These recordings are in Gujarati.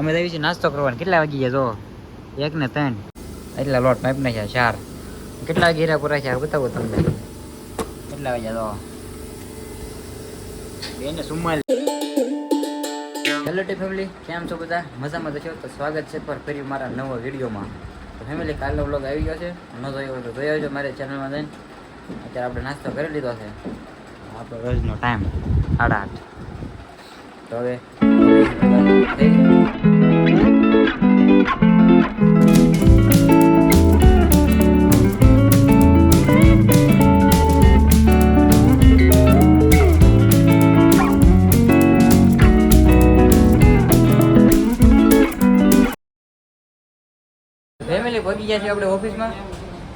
અમે જઈએ છીએ નાસ્તો કરવાનો. કેટલા વાગી ગયા જો એક ને ત્રણ. એટલા લોટ પાઇપ નાખ્યા, ચાર. કેટલા ઘેરા પૂરા છે બતાવો તમને. કેટલા વાગ્યા તો? બેને સુમાલ હેલો ટી ફેમિલી કેમ છો બધા? મજામાં તો છો? તો સ્વાગત છે પર ફરી મારા નવા વિડીયોમાં. તો ફેમિલી કાલનો બ્લોગ આવી ગયો છે. ન જોયો તો જોઈ આવજો મારી ચેનલમાં જઈને. અત્યારે આપણે નાસ્તો કરી લીધો છે. આપણો રોજનો ટાઈમ સાડા આઠ. તો હવે ફેમિલી પહોંચી ગયા છે આપણે ઓફિસમાં.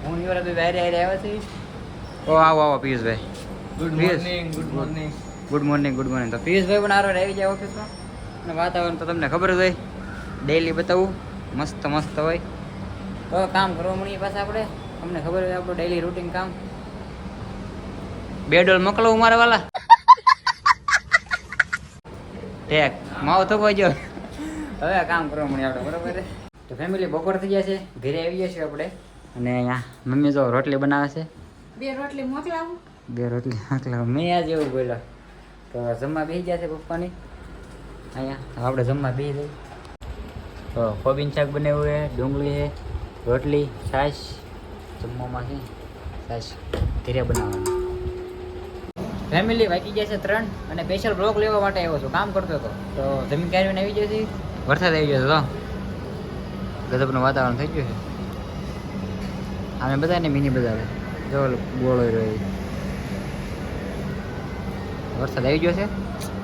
હું યુવરાભાઈ બહાર આવી આવ્યા છે. ઓ આવો આવો Piyushbhai. Good. Morning good morning good morning good morning તો પિયુષભાઈ પણ આરો આવી જાય ઓફિસમાં. અને વાતાવરણ તો તમને ખબર જ હોય. ડેઈલી બતાવું. મસ્ત મસ્ત હોય. તો કામ કરવા મળીએ પાછા આપણે. તમને ખબર હોય આપણું ડેઈલી રૂટીન કામ. બે ડોલ મોકલવું મારા વાલા? ઠેક. માવો તો જો. હવે કામ કરવા મળીએ આપણે બરોબર છે? તો ફેમિલી બપોર થઈ ગયા છે ઘરે આવી ગયા છીએ આપણે. અને અહીંયા મમ્મી જો રોટલી બનાવે છે. બે રોટલી મોકલાવું બે રોટલી મોકલાવું મેં આ એવું બોલ્યો. તો જમવા બેસી ગયા છે પપ્પાની. અહીંયા આપણે જમવા બેસી જઈએ તો કોબીન શાક બનાવ્યું છે ડુંગળી છે રોટલી છાશ. જમવામાં છે છાશ. ઘરે બનાવવાની. ફેમિલી વાગી ગયા છે ત્રણ અને સ્પેશિયલ બ્લોક લેવા માટે આવ્યો છું. કામ કરતો હતો. તો જમીન ક્યારે આવી છે. વરસાદ આવી ગયો છે તો. ગજબનું વાતાવરણ થઈ ગયું છે. અમે બધાને મિની બજાર. જો ગોળો રહ્યો વરસાદ આવી ગયો છે.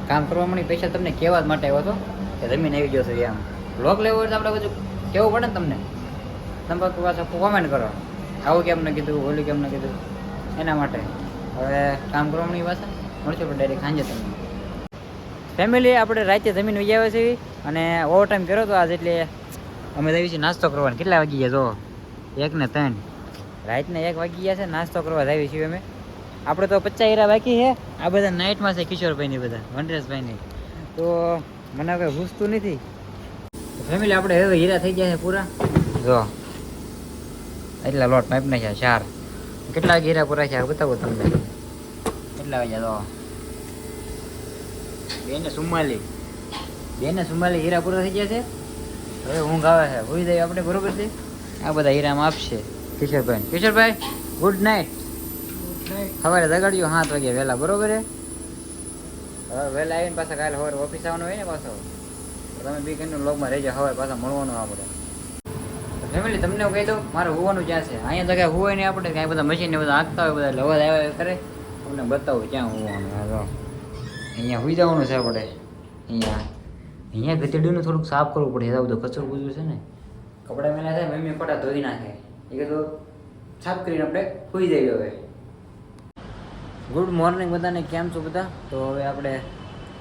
કામ કરવા મળી પૈસા તમને કહેવા માટે આવ્યો હતો કે જમીન આવી ગયો છે એમ. બ્લોક લેવો હોય તો આપણે બધું કેવું પડે ને તમને. તમે પાસે કોમેન્ટ કરો. આવું કેમ ન કીધું, ઓલું કેમ ન કીધું? એના માટે. હવે કામ કરવા મળી પાછા. મળશે પણ ડાયરેક્ટ સાંજે તમને. ફેમિલી આપણે રાતે જમીન વિજાવે છે. અને ઓવર ટાઈમ કર્યો હતો આજે એટલે અમે જઈએ છીએ નાસ્તો કરવાનો. કેટલા વાગી ગયા જો? એક ને ત્રણ. રાતના એક વાગી ગયા છે, નાસ્તો કરવા જઈએ છીએ અમે. આપણે તો પચાસ હીરા બાકી છે. આ બધા નાઇટમાં છે કિશોરભાઈની બધા, વનરેશભાઈની. તો મને કંઈ ઘૂસતું નથી. ફેમિલી આપણે હવે હીરા થઈ ગયા છે પૂરા. જો. એટલા લોટ માપ નાખ્યા, ચાર. કેટલા વાગે હીરા પૂરા છે બતાવો તમને. કેટલા વાગ્યા તો? બે ને ચુમ્માલીસ બે ને ચુમ્માલીસ હીરા પૂરા થઈ ગયા છે. હવે ઊંઘ આવે છે. ભૂલી જાય આપણે, બરોબર છે? આ બધા હીરામાં આપશે. કિશોરભાઈ. કિશોરભાઈ ગુડ નાઇટ સવારે જગાડ્યો સાત વાગે વહેલા, બરોબર છે? હવે વહેલા આવીને પાછા કાલે સવારે ઓફિસ આવવાનું હોય ને પાછો તમે બી કઈ લોગમાં રહેજો હવે પાછા મળવાનું આપણે ફેમિલી તમને હું કહી દઉં, મારે હોવાનું જ્યાં છે. અહીંયા તો કાંઈ હોય નહીં આપણે કાંઈ બધા મશીન ને બધા હાંકતા હોય, બધા લવાજ આવ્યા કરે. તમને બતાવું ક્યાં હોવાનું. અહીંયા હોઈ જવાનું છે આપણે. અહીંયા. અહીંયા ગતેડીનું થોડુંક સાફ કરવું પડે એવું બધું કચરો ગુજરું છે ને. કપડા મેલા થાય મમ્મી ખોટા ધોઈ નાખે. એ કીધું સાફ કરીને આપણે ખોઈ જઈએ હવે. ગુડ મોર્નિંગ બધાને કેમ છો બધા? તો હવે આપણે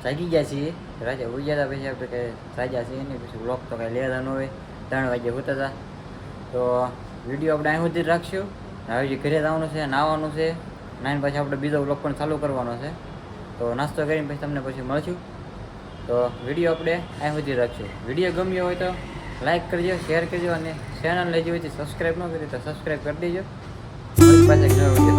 જાગી ગયા છીએ. રાજા ઉઈ ગયા હતા પછી આપણે કંઈ જાગ્યા છીએ નહીં પછી બ્લોક તો કાંઈ લેતા ન હોય. ત્રણ વાગે હોતા હતા. તો વીડિયો આપણે અહીં સુધી જ રાખશું. હવે જે ઘરે જવાનું છે નાહવાનું છે નાઈને પછી આપણે બીજો બ્લોક પણ ચાલુ કરવાનો છે. તો નાસ્તો કરીને પછી તમને પછી મળશું. તો વીડિયો આપણે અહીં સુધી રાખશું વીડિયો ગમ્યો હોય તો લાઈક કરજો, શેર કરજો અને ચેનલ લઈ જવી સબસ્ક્રાઈબ ન કરી તો સબસ્ક્રાઈબ કરી દેજો. ફરી